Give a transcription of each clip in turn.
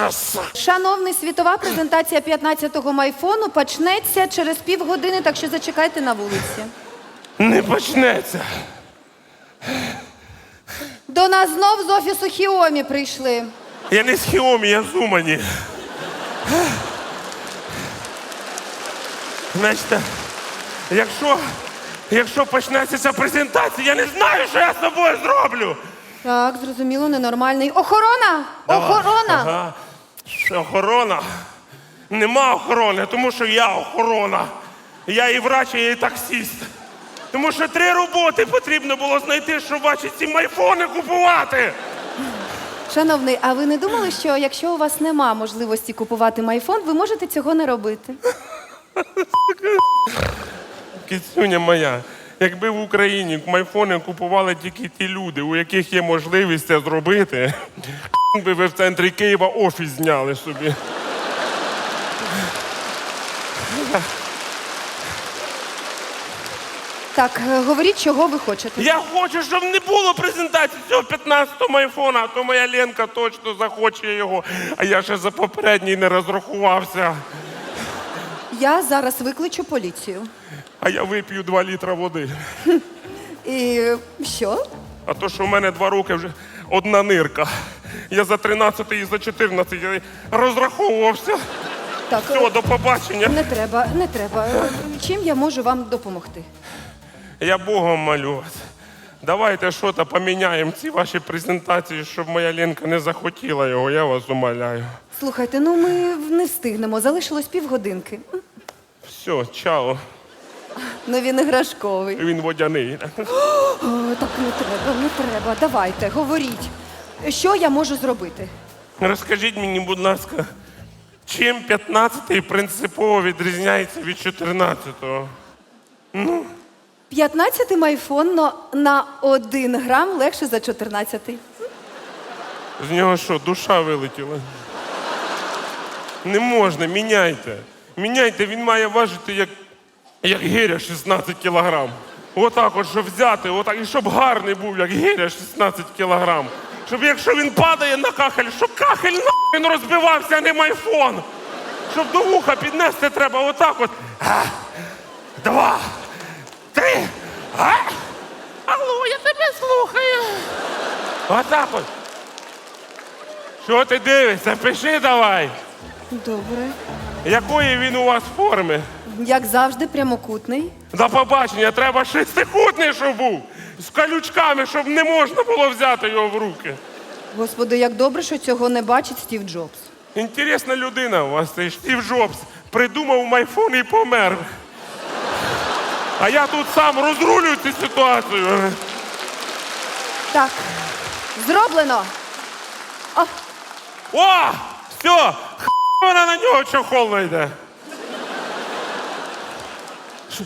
ужас. Шановний, світова презентація 15-го майфону почнеться через півгодини, так що зачекайте на вулиці. Не почнеться. До нас знов з офісу Хіомі прийшли. Я не з Хіомі, я з Умані. Значить, якщо, якщо почнеться ця презентація, я не знаю, що я з собою зроблю. Так, зрозуміло, ненормальний. Охорона! Охорона! Ага. Що, Охорона. Нема охорони, тому що я охорона. Я і врач, і таксіст. Тому що три роботи потрібно було знайти, щоб ваші ці майфони купувати. Шановний, а ви не думали, що якщо у вас нема можливості купувати майфон, ви можете цього не робити? Кицюня моя, якби в Україні майфони купували тільки ті люди, у яких є можливість це зробити, би ви в центрі Києва офіс зняли собі. Так, е, говоріть, чого ви хочете. Я хочу, щоб не було презентації цього 15-го майфона, а то моя Ленка точно захоче його, а я ще за попередній не розрахувався. Я зараз викличу поліцію. А я вип'ю 2 літра води. І що? А то, що в мене два роки вже одна нирка. Я за 13 і за 14 я розраховувався. Так, Все, до побачення. не треба, не треба. Е, Чим я можу вам допомогти? Я Богом молю вас. Давайте щось поміняємо ці ваші презентації, щоб моя Ленка не захотіла його, я вас умоляю. Слухайте, ну ми не встигнемо, залишилось півгодинки. Все, чао. Ну він іграшковий. Він водяний. О, так не треба, не треба. Давайте, говоріть. Що я можу зробити? Розкажіть мені, будь ласка, чим 15-й принципово відрізняється від 14-го? 15-й майфон но на один грам легше за 14-й. З нього що, душа вилетіла? Не можна, міняйте. Міняйте, він має важити як, як гиря 16 кілограм. Отак от, щоб взяти, отак, і щоб гарний був, як гиря 16 кілограм. Щоб якщо він падає на кахель, щоб кахель нахуй він розбивався, а не майфон. Щоб до вуха піднести треба отак от. А, два, три. А? Алло, я тебе слухаю. Отак от. Що ти дивишся? Пиши давай. Добре. Якої він у вас форми? Як завжди, прямокутний. До побачення, треба шестикутний, щоб був. З колючками, щоб не можна було взяти його в руки. Господи, як добре, що цього не бачить Стів Джобс. Інтересна людина у вас цей Стів Джобс. Придумав майфон і помер. А я тут сам розрулюю цю ситуацію. Так, зроблено. О, О! Все! Вона на нього чохол найде. Що?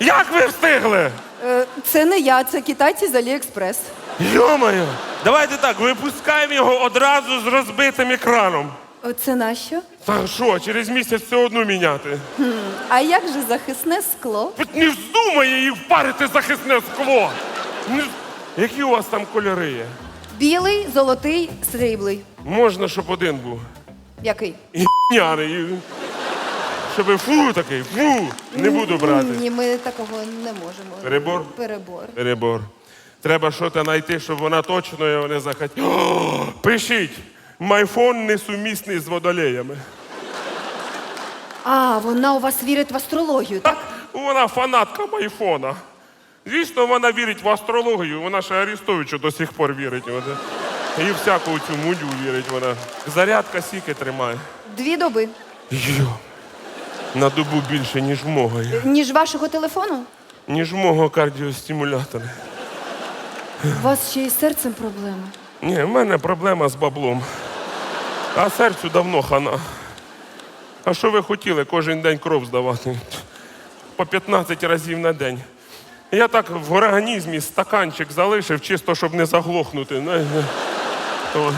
Як ви встигли? е, це не я, це китайці з Аліекспрес. Йо-моє! Давайте так, випускаємо його одразу з розбитим екраном. О, Це нащо? Та що, через місяць все одно міняти. А як же захисне скло? Хоч не вздумає її впарити захисне скло. Не з- Які у вас там кольори є? Білий, золотий, сріблий. Можна, щоб один був. Який? І няний. Щоб фу такий, фу, не буду брати. Ні, ми такого не можемо. Перебор? Перебор. Перебор. Треба щось знайти, щоб вона точно його не захотіла. О, Пишіть! Майфон несумісний з водолеями. А, вона у вас вірить в астрологію, так? Вона фанатка майфона. Звісно, вона вірить в астрологію, вона ще Арістовичу до сих пор вірить. Вона. І всяку цю мудю вірить вона. Зарядка сіки тримає. Дві доби. Йо. На добу більше, ніж мого. є. Ніж вашого телефону? Ніж мого кардіостимулятора. У вас ще й з серцем проблема. Ні, в мене проблема з баблом. А серцю давно хана. А що ви хотіли кожен день кров здавати? По 15 разів на день. Я так в організмі стаканчик залишив, чисто щоб не заглохнути. знаєте. То-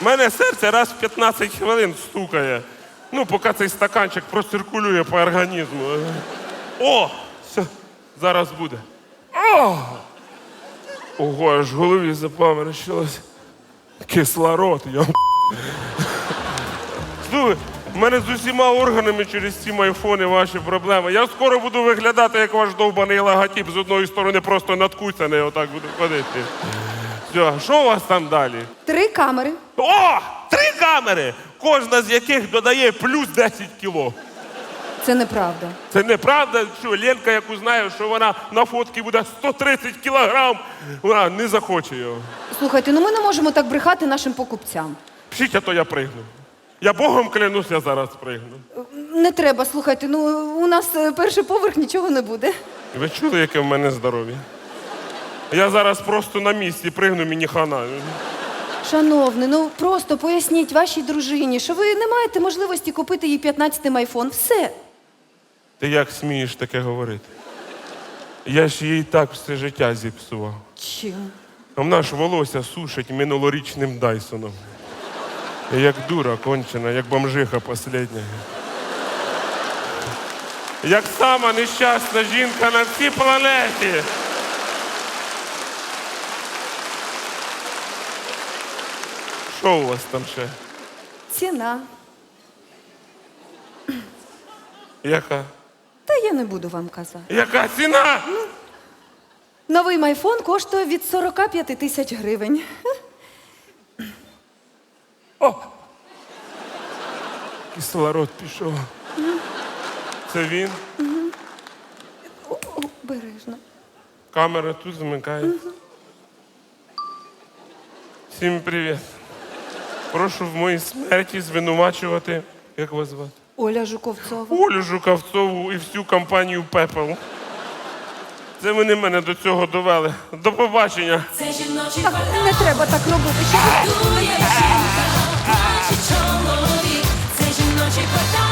У мене серце раз в 15 хвилин стукає. Ну, поки цей стаканчик проциркулює по організму. О! Все, зараз буде. О! Ого, аж в голові запаморочилось. Кислород, я. Слухай, в мене з усіма органами через ці айфони ваші проблеми. Я скоро буду виглядати як ваш довбаний логотип. З одної сторони просто надкуцяний, отак буду ходити. Все, що у вас там далі? Три камери. О! Три камери! Кожна з яких додає плюс 10 кіло. Це неправда. Це неправда, що Ленка, яку знаю, що вона на фотці буде 130 кілограм, вона не захоче його. Слухайте, ну ми не можемо так брехати нашим покупцям. Пшіть, а то я пригну. Я Богом клянусь, я зараз пригну. Не треба, слухайте, ну у нас е, перший поверх нічого не буде. Ви чули, яке в мене здоров'я? Я зараз просто на місці пригну мені хана. Шановний, ну просто поясніть вашій дружині, що ви не маєте можливості купити їй 15-й айфон. Все. Ти як смієш таке говорити? Я ж їй так все життя зіпсував. Чим? А вона ж волосся сушить минулорічним Дайсоном. Як дура кончена, як бомжиха последня. Як сама нещасна жінка на всій планеті. Що у вас там ще? Ціна. Яка? Та я не буду вам казати. Яка ціна? Новий майфон коштує від 45 тисяч гривень. О! Кислород пішов. Це він. О, Обережно. Камера тут замикається. Всім привіт. Прошу в моїй смерті звинувачувати. Як вас звати? Оля Жуковцова. Олю Жуковцову і всю компанію Пепел. Це вони мене до цього довели. До побачення. Це жіночий не треба так робити. Що це жіночий квартал.